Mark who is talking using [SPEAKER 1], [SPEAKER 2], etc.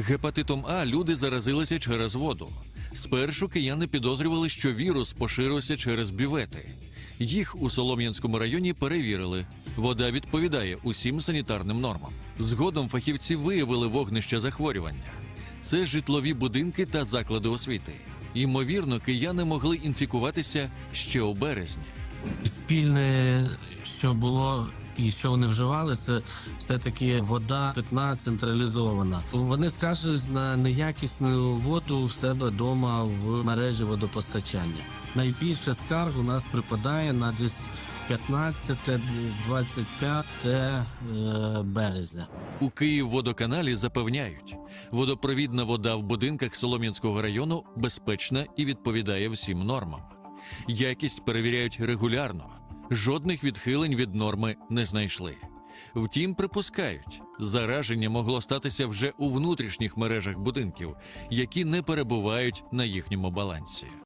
[SPEAKER 1] Гепатитом А люди заразилися через воду. Спершу кияни підозрювали, що вірус поширився через бювети. Їх у Солом'янському районі перевірили. Вода відповідає усім санітарним нормам. Згодом фахівці виявили вогнище захворювання. Це житлові будинки та заклади освіти. Ймовірно, кияни могли інфікуватися ще у березні.
[SPEAKER 2] Спільне, що було і що вони вживали, це все-таки вода питна централізована. Вони скаржились на неякісну воду у себе вдома в мережі водопостачання. Найбільше скарг у нас припадає на десь 15-25 е, березня.
[SPEAKER 1] У Київводоканалі запевняють, водопровідна вода в будинках Солом'янського району безпечна і відповідає всім нормам. Якість перевіряють регулярно, жодних відхилень від норми не знайшли. Втім, припускають, зараження могло статися вже у внутрішніх мережах будинків, які не перебувають на їхньому балансі.